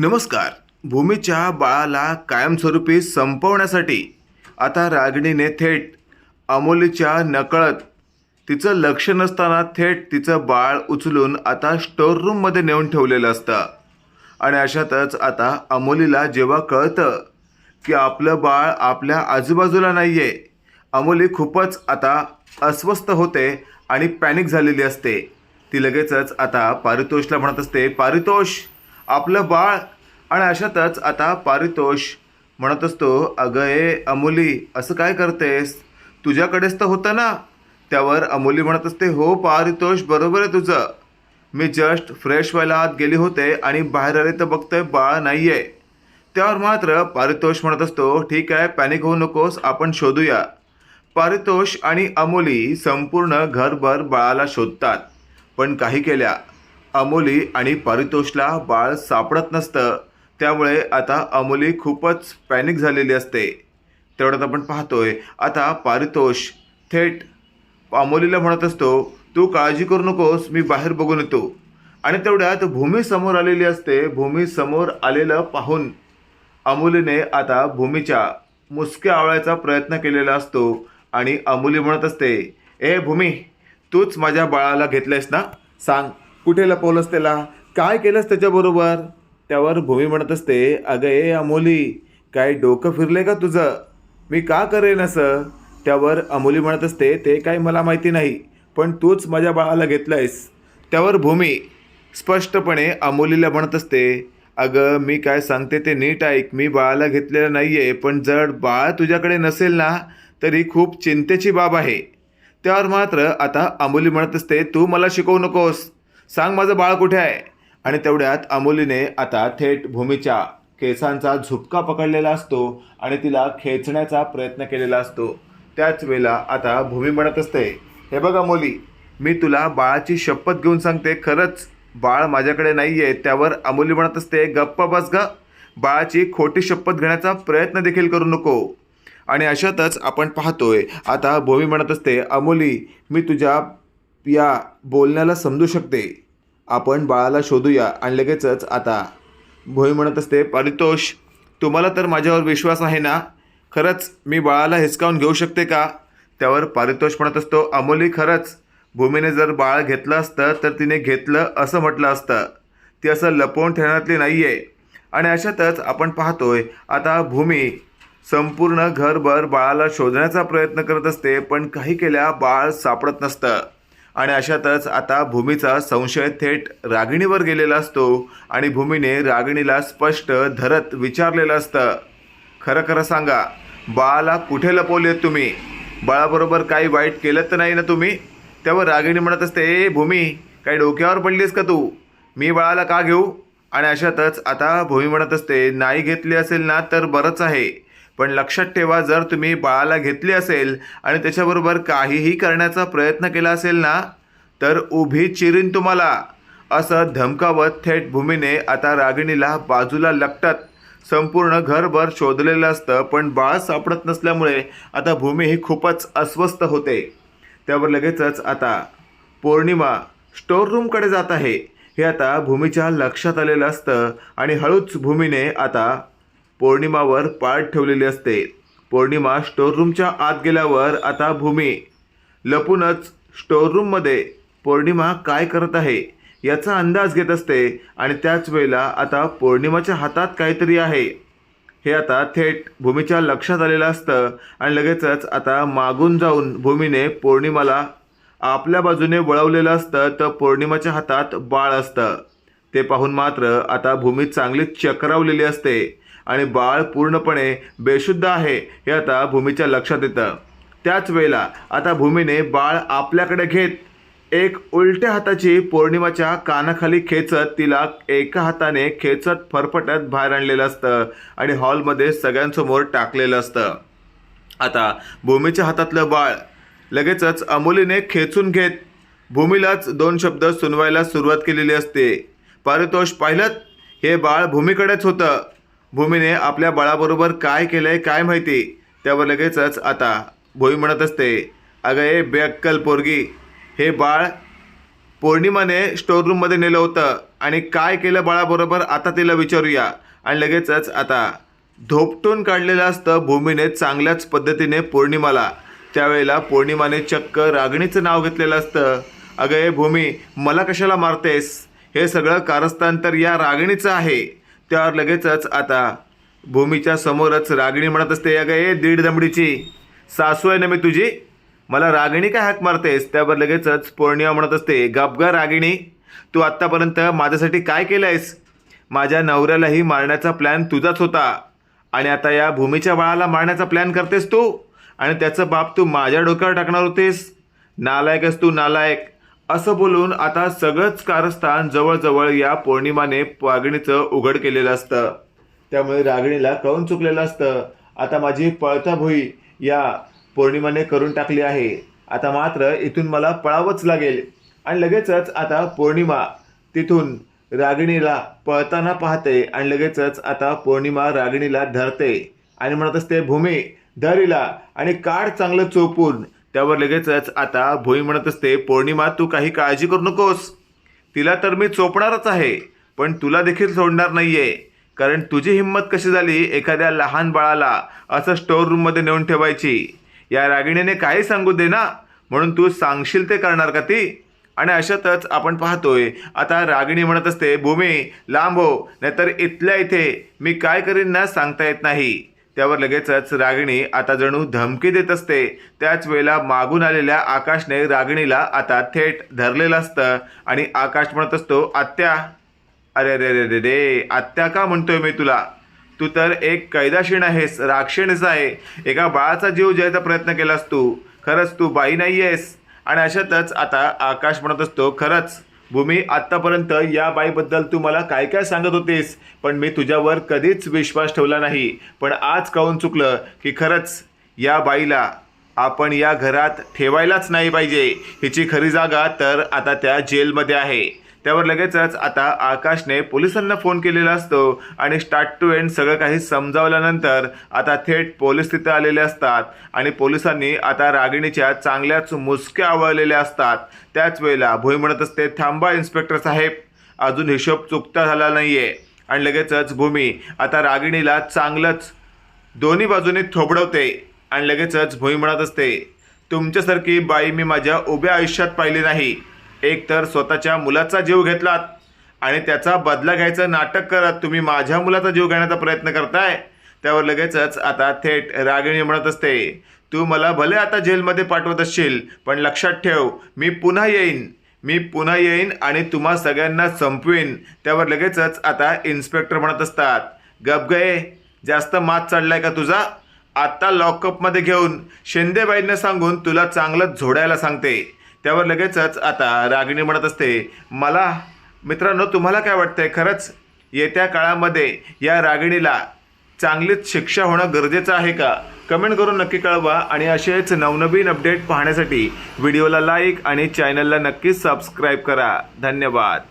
नमस्कार. भूमीच्या बाळाला कायमस्वरूपी संपवण्यासाठी आता रागिणीने थेट अमोलीच्या नकळत तिचं लक्ष नसताना थेट तिचं बाळ उचलून आता स्टोर रूममध्ये नेऊन ठेवलेलं असतं. आणि अशातच आता अमोलीला जेव्हा कळतं की आपलं बाळ आपल्या आजूबाजूला नाही आहे अमोली खूपच आता अस्वस्थ होते आणि पॅनिक झालेली असते. ती लगेचच आता पारितोषला म्हणत असते पारितोष आपलं बाळ. आणि अशातच आता पारितोष म्हणत असतो अगं ए अमोली असं काय करतेस? तुझ्याकडेच तर होतं ना. त्यावर अमोली म्हणत असते हो पारितोष बरोबर आहे तुझं. मी जस्ट फ्रेश व्हायला आत गेले होते आणि बाहेर आले तर बघतोय बाळ नाही आहे त्यावर मात्र पारितोष म्हणत असतो ठीक आहे पॅनिक होऊ नकोस आपण शोधूया. पारितोष आणि अमोली संपूर्ण घरभर बाळाला शोधतात पण काही केल्या. अमोली आणि पारितोषला बाळ सापडत नसतं. त्यामुळे आता अमोली खूपच पॅनिक झालेली असते. तेवढ्यात आपण पाहतोय. आता पारितोष थेट अमोलीला म्हणत असतो तू काळजी करू नकोस मी बाहेर बघून येतो. आणि तेवढ्यात भूमी समोर आलेली असते. भूमी समोर आलेलं पाहून अमोलीने आता भूमीच्या मुसक्या आवळायचा प्रयत्न केलेला असतो आणि अमोली म्हणत असते ए भूमी तूच माझ्या बाळाला घेतलेस ना? सांग. कुठे लपवलंस त्याला? काय केलंस त्याच्याबरोबर? त्यावर भूमी म्हणत असते अगं ए अमोली काय डोकं फिरले का तुझं? मी का करेन असं? त्यावर अमोली म्हणत असते ते काही मला माहिती नाही पण तूच माझ्या बाळाला घेतलंयस. त्यावर भूमी स्पष्टपणे अमोलीला म्हणत असते अगं मी काय सांगते ते नीट ऐक मी बाळाला घेतलेलं नाही आहे पण जर बाळ तुझ्याकडे नसेल ना तरी खूप चिंतेची बाब आहे. त्यावर मात्र आता अमोली म्हणत असते तू मला शिकवू नकोस. सांग माझं बाळ कुठे आहे? आणि तेवढ्यात अमोलीने आता थेट भूमीच्या केसांचा झुपका पकडलेला असतो आणि तिला खेचण्याचा प्रयत्न केलेला असतो. त्याच वेळेला आता भूमी म्हणत असते हे बघ अमोली मी तुला बाळाची शपथ घेऊन सांगते खरंच बाळ माझ्याकडे नाही आहे त्यावर अमोली म्हणत असते गप्प बस ग बाळाची खोटी शपथ घेण्याचा प्रयत्न देखील करू नको. आणि अशातच आपण पाहतोय आता भूमी म्हणत असते अमोली मी तुझ्या या बोलण्याला समजू शकते. आपण बाळाला शोधूया आणि लगेचच आता. भोई म्हणत असते पारितोष तुम्हाला तर माझ्यावर विश्वास आहे ना? खरंच मी बाळाला हिसकावून घेऊ शकते का? त्यावर पारितोष म्हणत असतो अमोली खरंच. भूमीने जर बाळ घेतलं असतं तर तिने घेतलं असं म्हटलं असतं. ती असं लपवून ठेवण्यातली नाही आहे आणि अशातच आपण पाहतोय आता भूमी संपूर्ण घरभर बाळाला शोधण्याचा प्रयत्न करत असते पण काही केल्या बाळ सापडत नसतं. आणि अशातच आता भूमीचा संशय थेट रागिणीवर गेलेला असतो आणि भूमीने रागिणीला स्पष्ट धरत विचारलेलं असतं. खरं खरं सांगा बाळाला कुठे लपवले तुम्ही? बाळाबरोबर काही वाईट केलं तर नाही ना तुम्ही? तेव्हा रागिणी म्हणत असते ए भूमी काही डोक्यावर पडलीस का तू? मी बाळाला का घेऊ? आणि अशातच आता भूमी म्हणत असते नाही घेतली असेल ना तर बरंच आहे. पण लक्षात ठेवा जर तुम्ही बाळाला घेतली असेल आणि त्याच्याबरोबर काहीही करण्याचा प्रयत्न केला असेल ना तर उभी चिरीन तुम्हाला. असं धमकावत थेट भूमीने आता रागिणीला बाजूला लपटत संपूर्ण घरभर शोधलेलं असतं पण बाळ सापडत नसल्यामुळे आता भूमी ही खूपच अस्वस्थ होते. त्यावर लगेचच आता पौर्णिमा स्टोर रूमकडे जात आहे. हे आता भूमीच्या लक्षात आलेलं असतं आणि हळूच भूमीने आता पौर्णिमावर पाठ ठेवलेली असते. पौर्णिमा स्टोअररूमच्या आत गेल्यावर आता भूमी. लपूनच स्टोअररूममध्ये पौर्णिमा काय करत आहे याचा अंदाज घेत असते आणि त्याच वेळेला आता पौर्णिमाच्या हातात काहीतरी आहे. हे आता थेट भूमीच्या लक्षात आलेलं असतं आणि लगेचच आता मागून जाऊन भूमीने पौर्णिमाला आपल्या बाजूने वळवलेलं असतं तर पौर्णिमाच्या हातात बाळ असतं. ते पाहून मात्र आता भूमी चांगली चक्रावलेली असते. आणि बाळ पूर्णपणे बेशुद्ध आहे हे आता भूमीच्या लक्षात येतं. त्याच वेळेला आता भूमीने बाळ आपल्याकडे घेत एक उलट्या हाताची पौर्णिमाच्या कानाखाली खेचत तिला एका हाताने खेचत फरफटत बाहेर आणलेलं असतं आणि हॉलमध्ये सगळ्यांसमोर टाकलेलं असतं. आता भूमीच्या हातातलं बाळ लगेचच अमोलीने खेचून घेत भूमीलाच दोन शब्द सुनवायला सुरुवात केलेली असते. पारितोष पाहिलं हे बाळ भूमीकडेच होतं. भूमीने आपल्या बाळाबरोबर काय केलंय काय माहिती? त्यावर लगेचच आता भूमी म्हणत असते अगं ए बेअक्कल पोरगी हे बाळ पौर्णिमाने स्टोर रूममध्ये नेलं होतं आणि काय केलं बाळाबरोबर आता तिला विचारूया. आणि लगेचच आता धोपटून काढलेलं असतं भूमीने चांगल्याच पद्धतीने पौर्णिमाला. त्यावेळेला पौर्णिमाने चक्क रागणीचं नाव घेतलेलं असतं. अगं ए भूमी मला कशाला मारतेस? हे सगळं कारस्थान तर या रागिणीचं आहे. त्यावर लगेचच आता भूमीच्या समोरच रागिणी म्हणत असते अगं ए दीड दमडीची सासू आहे ना मी तुझी? मला रागिणी काय हाक मारतेस? त्यावर लगेचच पौर्णिमा म्हणत असते गपगा रागिणी तू आत्तापर्यंत माझ्यासाठी काय केलं आहेस माझ्या नवऱ्यालाही मारण्याचा प्लॅन तुझाच होता आणि आता या भूमीच्या बाळाला मारण्याचा प्लॅन करतेस तू? आणि त्याचं बाप तू माझ्या डोक्यावर टाकणार होतेस? नालायकच तू नालायक. असं बोलून आता सगळंच कारस्थान जवळजवळ या पौर्णिमाने वागणीचं उघड केलेलं असतं. त्यामुळे रागणीला कळून चुकलेलं असतं. आता माझी पळता भुई या पौर्णिमाने करून टाकली आहे. आता मात्र इथून मला पळावंच लागेल. आणि लगेचच आता पौर्णिमा तिथून रागिणीला पळताना पाहते आणि लगेचच आता पौर्णिमा रागिणीला धरते. आणि म्हणत असते भूमी धरीला आणि काढ चांगलं चोपून. त्यावर लगेचच आता भोई म्हणत असते पौर्णिमा तू काही काळजी करू नकोस. तिला तर मी चोपणारच आहे पण तुला देखील सोडणार नाहीये. कारण तुझी हिंमत कशी झाली एखाद्या लहान बाळाला असं स्टोर रूममध्ये नेऊन ठेवायची? या रागिणीने काही सांगू दे ना. म्हणून तू सांगशील ते करणार का ती? आणि अशातच आपण पाहतोय आता रागिणी म्हणत असते भूमी लांब हो नाहीतर इथल्या इथे. मी काय करीन ना सांगता येत नाही. त्यावर लगेचच रागिणी आता जणू धमकी देत असते. त्याच वेळेला मागून आलेल्या आकाशने रागिणीला आता थेट धरलेलं असतं आणि आकाश म्हणत असतो आत्या. अरे अरे रे रे रे आत्या का म्हणतोय मी तुला? तू तर एक कैदाशीण आहेस राक्षणीच आहे. एका बाळाचा जीव जायचा प्रयत्न केलास तू. खरंच तू बाई नाही आहेस आणि अशातच आता आकाश म्हणत असतो खरंच. भूमी आत्तापर्यंत या बाईबद्दल तू मला काय काय सांगत होतीस? पण मी तुझ्यावर कधीच विश्वास ठेवला नाही. पण आज काहून चुकलं की खरंच या बाईला आपण या घरात ठेवायलाच नाही पाहिजे. हिची खरी जागा तर आता त्या जेलमध्ये आहे. त्यावर लगेचच आता आकाशने पोलिसांना फोन केलेला असतो आणि स्टार्ट टू एंड सगळं काही समजावल्यानंतर आता थेट पोलीस तिथं आलेले असतात आणि पोलिसांनी आता रागिणीच्या चांगल्याच मुसक्या आवळलेल्या असतात. त्याच वेळेला भोई म्हणत असते थांबा इन्स्पेक्टर साहेब अजून हिशोब चुकता झाला नाही आहे आणि लगेचच भूमी आता रागिणीला चांगलंच दोन्ही बाजूने थोबडवते आणि लगेचच भुई म्हणत असते तुमच्यासारखी बाई मी माझ्या उभ्या आयुष्यात पाहिली नाही. एक तर स्वतःच्या मुलाचा जीव घेतलात आणि त्याचा बदला घ्यायचं नाटक करत तुम्ही माझ्या मुलाचा जीव घेण्याचा प्रयत्न करताय. त्यावर लगेचच आता थेट रागिणी म्हणत असते तू मला भले आता जेलमध्ये पाठवत असशील पण लक्षात ठेव मी पुन्हा येईन. मी पुन्हा येईन आणि तुम्हा सगळ्यांना संपवीन. त्यावर लगेचच आता इन्स्पेक्टर म्हणत असतात गप गए जास्त मात चढलाय का तुझा? आत्ता लॉकअपमध्ये घेऊन शिंदेबाईंना सांगून तुला चांगलंच झोडायला सांगते. त्यावर लगेचच आता रागिणी म्हणत असते मला मित्रांनो तुम्हाला काय वाटतंय? खरंच येत्या काळामध्ये या रागिणीला चांगलीच शिक्षा होणं गरजेचं आहे का? कमेंट करून नक्की कळवा आणि असेच नवनवीन अपडेट पाहण्यासाठी व्हिडिओला लाईक आणि चॅनलला नक्कीच सबस्क्राईब करा. धन्यवाद.